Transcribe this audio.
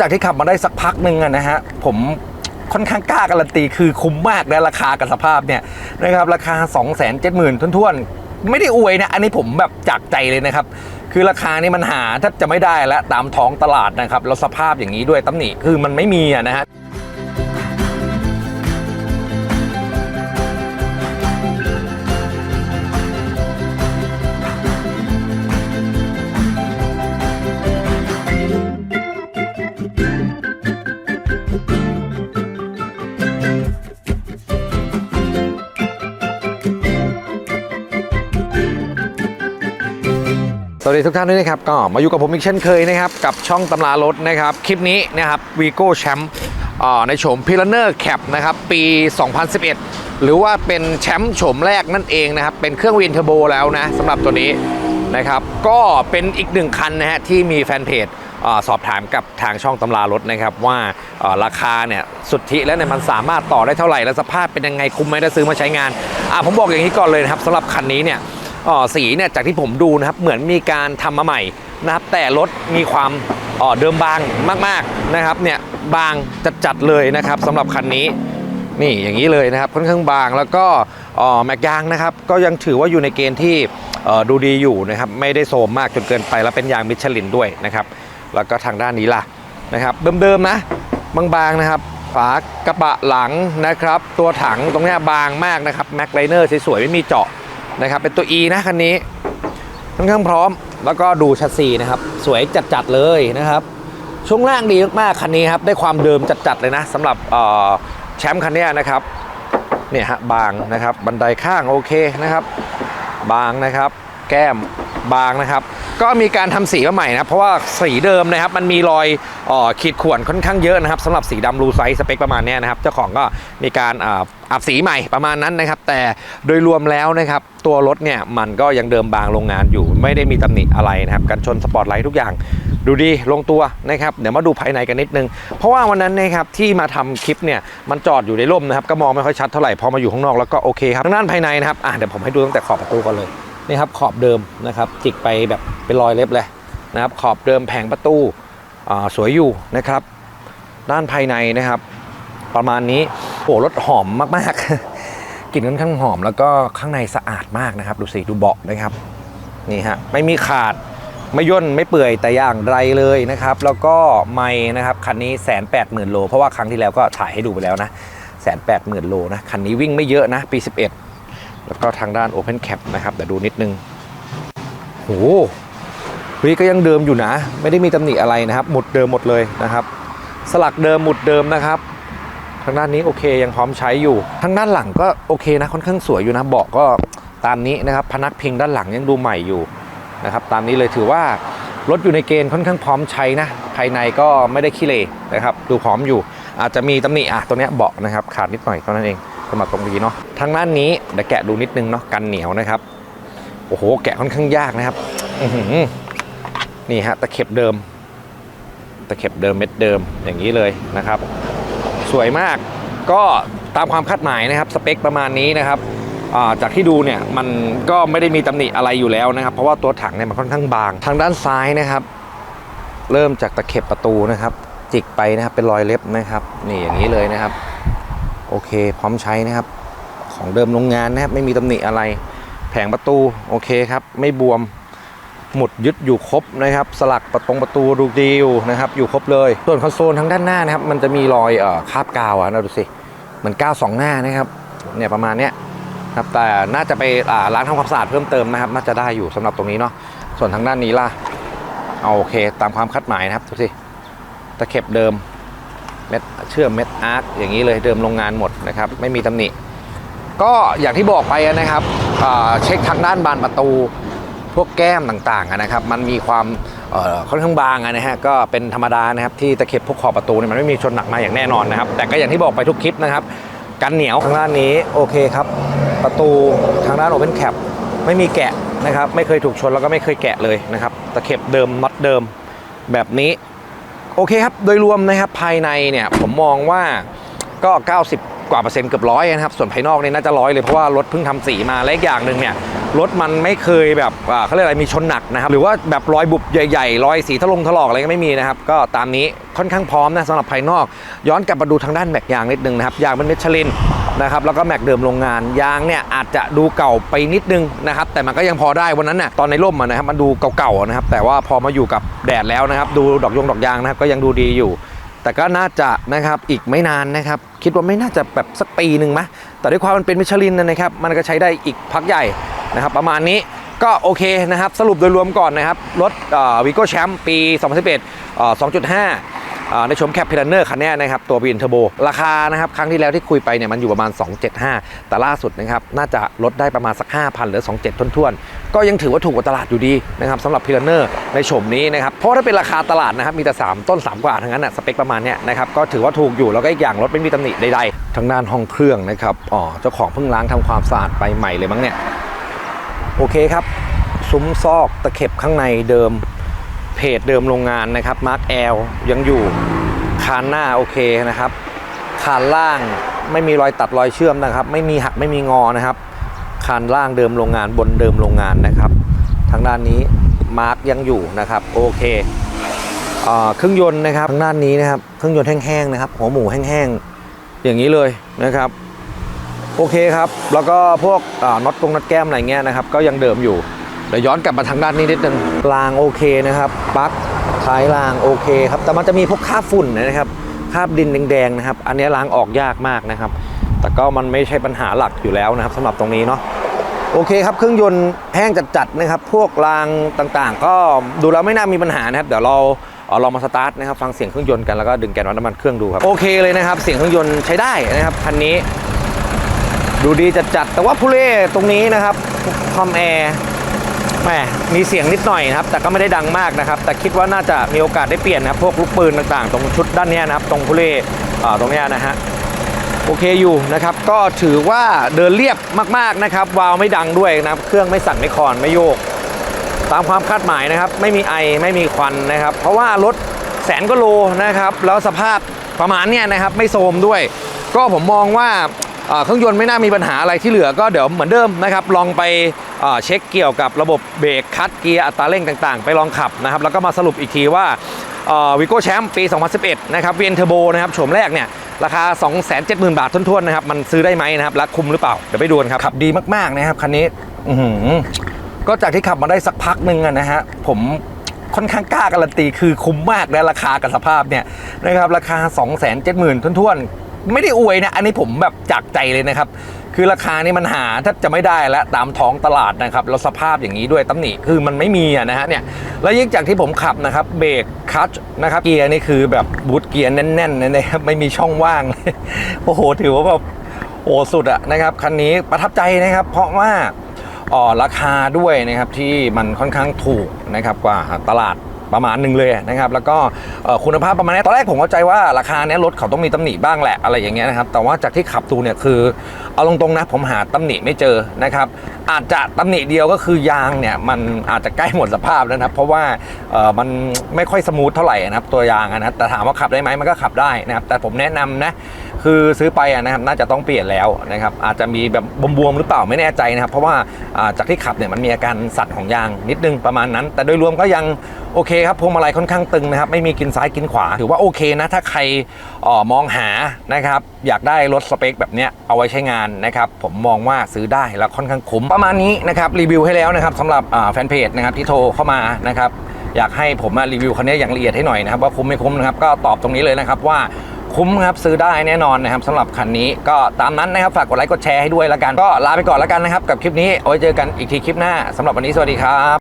จากที่ขับมาได้สักพักหนึ่งนะฮะ ผมค่อนข้างกล้าการันตีคือคุ้มมากนะราคากับสภาพเนี่ยนะครับราคา 2 7 0 0 0 0ทุ่วนๆ ไม่ได้อวยนะ อันนี้ผมแบบจากใจเลยนะครับ คือราคานี่มันหาแทบจะไม่ได้แล้วตามท้องตลาดนะครับ แล้วสภาพอย่างนี้ด้วยตำหนิคือมันไม่มีนะฮะ สวัสดีทุกท่านด้วยนะครับก็มาอยู่กับผมอีกเช่นเคยนะครับกับช่องตำรารถนะครับคลิปนี้นะครับวีโก้แชมป์ในโฉมพิลเนอร์แคปนะครับปี 2011 หรือว่าเป็นแชมป์โฉมแรกนั่นเองนะครับเป็นเครื่องวินเทอร์โบแล้วนะสำหรับตัวนี้นะครับก็เป็นอีกหนึ่งคันนะฮะที่มีแฟนเพจอสอบถามกับทางช่องตำรารถนะครับว่าราคาเนี่ยสุทธิแล้วเนี่ยมันสามารถต่อได้เท่าไหร่และสภาพเป็นยังไงคุ้มไหมถ้าซื้อมาใช้งานอะผมบอกอย่างนี้ก่อนเลยนะครับสำหรับคันนี้เนี่ย สีเนี่ยจากที่ผมดูนะครับเหมือนมีการทำมาใหม่นะครับ แต่รถมีความอ๋อเดิมบางมากๆนะครับเนี่ยบางจัดๆเลยนะครับสำหรับคันนี้นี่อย่างนี้เลยนะครับค่อนข้างบางแล้วก็อ๋อแม็กยางนะครับก็ยังถือว่าอยู่ในเกณฑ์ที่ดูดีอยู่นะครับไม่ได้โทรมมากจนเกินไปแล้วเป็นยางมิชลินด้วยนะครับแล้วก็ทางด้านนี้ล่ะนะครับเดิมๆนะบางๆนะครับฝากระบะหลังนะครับ ตัวถังตรงเนี้ยบางมากนะครับแม็กไลเนอร์สวยๆไม่มีเจาะ นะครับ เป็นตัว E นะคันนี้ค่อนข้างพร้อม แล้วก็ดูชัดซีนะครับ สวยจัดๆเลยนะครับ ช่วงล่างดีมากๆคันนี้ครับ ได้ความเดิมจัดๆเลยนะสำหรับแชมป์คันนี้นะครับเนี่ยฮะบางนะครับ บันไดข้างโอเคนะครับ บางนะครับ แก้ม บางนะครับ ก็มีการทำสีมาใหม่นะเพราะว่าสีเดิมนะครับ มันมีรอยออขีดข่วนค่อนข้างเยอะนะครับสำหรับสีดำรูไซส์สเปคประมาณนี้นะครับ เจ้าของก็มีการอ,อับสีใหม่ประมาณนั้นนะครับ แต่โดยรวมแล้วนะครับ ตัวรถเนี่ยมันก็ยังเดิมบางโรงงานอยู่ ไม่ได้มีตำหนิอะไรนะครับกันชนสปอร์ตไลท์ทุกอย่างดูดีลงตัวนะครับเดี๋ยวมาดูภายในกันนิดนึง เพราะว่าวันนั้นนะครับที่มาทำคลิปเนี่ยมันจอดอยู่ในร่มนะครับก็มองไม่ค่อยชัดเท่าไหร่พอมาอยู่ข้างนอกแล้วก็โอเคครับทางด้านภายในนะครับอะเดี๋ยวผมให้ดูตั้งแต่ขอบประตูก่อนเลย นี่ครับขอบเดิมนะครับจิกไปแบบเป็นรอยเล็บเลยนะครับขอบเดิมแผงประตูสวยอยู่นะครับ ด้านภายในนะครับ ประมาณนี้โอ้รถหอมมากๆกลิ่นค่อนข้างหอมแล้วก็ข้างในสะอาดมากนะครับ ดูสิดูเบาะนะครับนี่ฮะไม่มีขาดไม่ย่นไม่เปื่อยแต่อย่างไรเลยนะครับ แล้วก็ไม่นะครับคันนี้แสนแปดหมื่นโลเพราะว่าครั้งที่แล้วก็ถ่ายให้ดูไปแล้วนะแสนแปดหมื่นโลนะคันนี้วิ่งไม่เยอะนะปี 11 แล้วก็ทางด้าน Open Cap นะครับเดี๋ยวดูนิดนึงโหเฮ้ยก็ยังเดิมอยู่นะ ไม่ได้มีตำหนิอะไรนะครับหมุดเดิมหมดเลยนะครับ สลักเดิมหมุดเดิมนะครับทางด้านนี้โอเคยังพร้อมใช้อยู่ทางด้านหลังก็โอเคนะค่อนข้างสวยอยู่นะเบาะก็ตามนี้นะครับพนักพิงด้านหลังยังดูใหม่อยู่นะครับตามนี้เลยถือว่ารถอยู่ในเกณฑ์ค่อนข้างพร้อมใช้นะ ภายในก็ไม่ได้ขี้เหร่นะครับ ดูพร้อมอยู่ อาจจะมีตำหนิอะตรงเนี้ยเบาะนะครับ ขาดนิดหน่อยเท่านั้นเอง สำหรับตรงนี้เนาะทางด้านนี้เดี๋ยวแกะดูนิดนึงเนาะกันเหนียวนะครับโอ้โหแกะค่อนข้างยากนะครับนี่ฮะตะเข็บเดิม ตะเข็บเดิมเม็ดเดิมอย่างนี้เลยนะครับ สวยมากก็ตามความคาดหมายนะครับสเปคประมาณนี้นะครับาจากที่ดูเนี่ยมันก็ไม่ได้มีตำหนิอะไรอยู่แล้วนะครับ เพราะว่าตัวถังเนี่ยมันค่อนข้างบาง ทางด้านซ้ายนะครับ เริ่มจากตะเข็บประตูนะครับ จิกไปนะครับเป็นรอยเล็บนะครับ นี่อย่างนี้เลยนะครับ โอเค พร้อมใช้นะครับ ของเดิมโรงงานนะครับ ไม่มีตำหนิอะไร แผงประตู โอเคครับ ไม่บวม หมุดยึดอยู่ครบนะครับ สลักประตงประตูดูดีอยู่นะครับ อยู่ครบเลย ส่วนคอนโซลทางด้านหน้านะครับ มันจะมีรอยเอ่อคาบกาวอะนะดูสิ เหมือนกาวสองหน้านะครับ เนี่ยประมาณเนี้ยครับแต่น่าจะไปอ่าล้างทำความสะอาดเพิ่มเติมนะครับ น่าจะได้อยู่สำหรับตรงนี้เนาะ ส่วนทางด้านนี้ล่ะ เอาโอเค ตามความคาดหมายนะครับดูสิ ตะเข็บเดิม เม็ดเชื่อมเม็ดอาร์คอย่างนี้เลยเดิมโรงงานหมดนะครับไม่มีตำหนิ ก็อย่างที่บอกไปนะครับเช็คทางด้านบานประตูพวกแก้มต่างๆนะครับ มันมีความค่อนข้างบางนะฮะก็เป็นธรรมดานะครับที่ตะเข็บพวกขอบประตูเนี่ยมันไม่มีชนหนักมาอย่างแน่นอนนะครับ แต่ก็อย่างที่บอกไปทุกคลิปนะครับกันเหนียวทางด้านนี้โอเคครับประตูทางด้าน Open Cap ไม่มีแกะนะครับไม่เคยถูกชนแล้วก็ไม่เคยแกะเลยนะครับตะเข็บเดิมน็อตเดิมแบบนี้ โอเคครับ โดยรวมนะครับภายในเนี่ยผมมองว่าก็ 90 กว่าเปอร์เซ็นต์เกือบร้อยนะครับ ส่วนภายนอกเนี่ยน่าจะร้อยเลยเพราะว่ารถเพิ่งทำสีมาและอีกอย่างหนึ่งเนี่ยรถมันไม่เคยแบบเขาเรียกอะไรมีชนหนักนะครับ หรือว่าแบบรอยบุบใหญ่ๆรอยสีทะลงถลอกอะไรก็ไม่มีนะครับ ก็ตามนี้ค่อนข้างพร้อมนะสำหรับภายนอก ย้อนกลับมาดูทางด้านแม็กยางนิดนึงนะครับยางเป็นเมชลิน นะครับแล้วก็แม็กเดิมโรงงานยางเนี่ยอาจจะดูเก่าไปนิดนึงนะครับแต่มันก็ยังพอได้วันนั้นน่ะตอนในร่มนะครับมันดูเก่าๆนะครับแต่ว่าพอมาอยู่กับแดดแล้วนะครับดูดอกยงดอกยางนะครับก็ยังดูดีอยู่ แต่ก็น่าจะนะครับอีกไม่นานนะครับคิดว่าไม่น่าจะแบบสักปีหนึ่งมะแต่ด้วยความมันเป็นมิชลินนะครับมันก็ใช้ได้อีกพักใหญ่นะครับประมาณนี้ก็โอเคนะครับสรุปโดยรวมก่อนนะครับรถวิโก้แชมป์ปี 2011เอ่อ2.5 อ่าในชมแคปเพลเนอร์คันนี้นะครับตัวบินเทอร์โบราคานะครับครั้งที่แล้วที่คุยไปเนี่ยมันอยู่ประมาณ 275 แต่ล่าสุดนะครับน่าจะลดได้ประมาณสัก 5,000 หรือ 27ท้วนๆ ก็ยังถือว่าถูกกว่าตลาดอยู่ดีนะครับสำหรับเพลเนอร์ในชมนี้นะครับเพราะถ้าเป็นราคาตลาดนะครับมีแต่ 3 ต้น 3 กว่าทั้งนั้นนะสเปคประมาณเนี้ยนะครับก็ถือว่าถูกอยู่แล้วก็อีกอย่างรถไม่มีตำหนิใดๆทางด้านห้องเครื่องนะครับอ๋อเจ้าของเพิ่งล้างทำความสะอาดไปใหม่เลยมั้งเนี่ยโอเคครับซุ้มซอกตะเข็บข้างในเดิม เพจเดิมโรงงานนะครับมาร์กแอลยังอยู่คานหน้าโอเคนะครับคานล่างไม่มีรอยตัดรอยเชื่อมนะครับ ไม่มีหักไม่มีงอนะครับคานล่างเดิมโรงงานบนเดิมโรงงานนะครับ ทางด้านนี้มาร์กยังอยู่นะครับโอเคอ่าเครื่องยนต์นะครับทางด้านนี้นะครับเครื่องยนต์แห้งๆนะครับหัวหมูแห้งๆอย่างนี้เลยนะครับโอเคครับ แล้วก็พวกน็อตตรงน็อตแก้มอะไรเงี้ยนะครับ ก็ยังเดิมอยู่ เดี๋ยวย้อนกลับมาทางด้านนี้นิดนึงรางโอเคนะครับปลั๊กท้ายรางโอเคครับแต่มันจะมีพวกคราบฝุ่นนะครับคราบดินแดงๆนะครับ อันนี้ล้างออกยากมากนะครับ แต่ก็มันไม่ใช่ปัญหาหลักอยู่แล้วนะครับสำหรับตรงนี้เนาะโอเคครับเครื่องยนต์แห้งจัดๆนะครับ พวกรางต่างๆ ก็ดูแล้วไม่น่ามีปัญหานะครับ เดี๋ยวเราเอาลองมาสตาร์ทนะครับฟังเสียงเครื่องยนต์กันแล้วก็ดึงแกนวัดน้ำมันเครื่องดูครับโอเคเลยนะครับ เสียงเครื่องยนต์ใช้ได้นะครับคันนี้ ดูดีจัดๆแต่ว่าผู้เล่ตรงนี้นะครับคอมแอร์ แหมมีเสียงนิดหน่อยนะครับ แต่ก็ไม่ได้ดังมากนะครับ แต่คิดว่าน่าจะมีโอกาสได้เปลี่ยนนะครับ พวกลูกปืนต่างๆ ตรงชุดด้านนี้นะครับ ตรงผู้เล่ตรงนี้นะฮะโอเคอยู่นะครับ ก็ถือว่าเดินเรียบมากๆนะครับ วาล์วไม่ดังด้วยนะครับ เครื่องไม่สั่นไม่คลอนไม่โยก ตามความคาดหมายนะครับ ไม่มีไอไม่มีควันนะครับ เพราะว่ารถแสนก็โลนะครับ แล้วสภาพประมาณเนี้ยนะครับ ไม่โทรมด้วย ก็ผมมองว่า เครื่องยนต์ไม่น่ามีปัญหาอะไรที่เหลือก็เดี๋ยวเหมือนเดิมนะครับลองไปเช็คเกี่ยวกับระบบเบรกคัดเกียร์อัตราเร่งต่างๆ ไปลองขับนะครับแล้วก็มาสรุปอีกทีว่าวิโก้แชมป์ปี 2011 นะครับเวียนเทอร์โบนะครับโฉมแรกเนี่ยราคา 270,000 บาทท้วนๆนะครับมันซื้อได้ไหมนะครับและคุ้มหรือเปล่า เดี๋ยวไปดูกันครับขับดีมากๆนะครับคันนี้ก็จากที่ขับมาได้สักพักหนึ่งนะฮะผมค่อนข้างกล้าการันตีคือคุ้มมากในราคากับสภาพเนี่ยนะครับราคา 270,000ท้วนๆ ไม่ได้อวยนะ อันนี้ผมแบบจากใจเลยนะครับ คือราคานี่มันหาแทบจะไม่ได้แล้วตามท้องตลาดนะครับแล้วสภาพอย่างนี้ด้วยตำหนิคือมันไม่มีนะฮะเนี่ยแล้วยิ่งจากที่ผมขับนะครับเบรกคัชนะครับเกียร์นี่คือแบบบูทเกียร์แน่นๆนะครับไม่มีช่องว่างโอ้โหถือว่าแบบโอ้สุดอะนะครับคันนี้ประทับใจนะครับ เพราะว่าอ๋อราคาด้วยนะครับที่มันค่อนข้างถูกนะครับกว่าตลาด ประมาณหนึ่งเลยนะครับ แล้วก็คุณภาพประมาณนี้ตอนแรกผมเข้าใจว่าราคาเนี้ยรถเขาต้องมีตำหนิบ้างแหละอะไรอย่างเงี้ยนะครับแต่ว่าจากที่ขับดูเนี่ยคือเอาตรงๆนะผมหาตำหนิไม่เจอนะครับอาจจะตำหนิเดียวก็คือยางเนี่ยมันอาจจะใกล้หมดสภาพแล้วนะครับเพราะว่ามันไม่ค่อยสมูทเท่าไหร่นะครับตัวยางอะนะแต่ถามว่าขับได้ไหมมันก็ขับได้นะครับแต่ผมแนะนำนะ คือซื้อไปนะครับน่าจะต้องเปลี่ยนแล้วนะครับอาจจะมีแบบบวมๆหรือเปล่าไม่แน่ใจนะครับ เพราะว่าจากที่ขับเนี่ยมันมีอาการสั่นของยางนิดนึงประมาณนั้น แต่โดยรวมก็ยังโอเคครับพวงมาลัยค่อนข้างตึงนะครับไม่มีกินซ้ายกินขวา ถือว่าโอเคนะถ้าใครออมองหานะครับอยากได้รถสเปคแบบเนี้ยเอาไว้ใช้งานนะครับผมมองว่าซื้อได้แล้วค่อนข้างคุ้มประมาณนี้นะครับรีวิวให้แล้วนะครับสำหรับแฟนเพจนะครับที่โทรเข้ามานะครับอยากให้ผมมารีวิวคันนี้อย่างละเอียดให้หน่อยนะครับว่าคุ้มไม่คุ้มนะครับก็ตอบตรงนี้เลยนะครับว่า คุ้มครับซื้อได้แน่นอนนะครับสำหรับคันนี้ก็ตามนั้นนะครับฝากกดไลค์กดแชร์ให้ด้วยแล้วกันก็ลาไปก่อนแล้วกันนะครับกับคลิปนี้เอาไว้เจอกันอีกทีคลิปหน้าสำหรับวันนี้สวัสดีครับ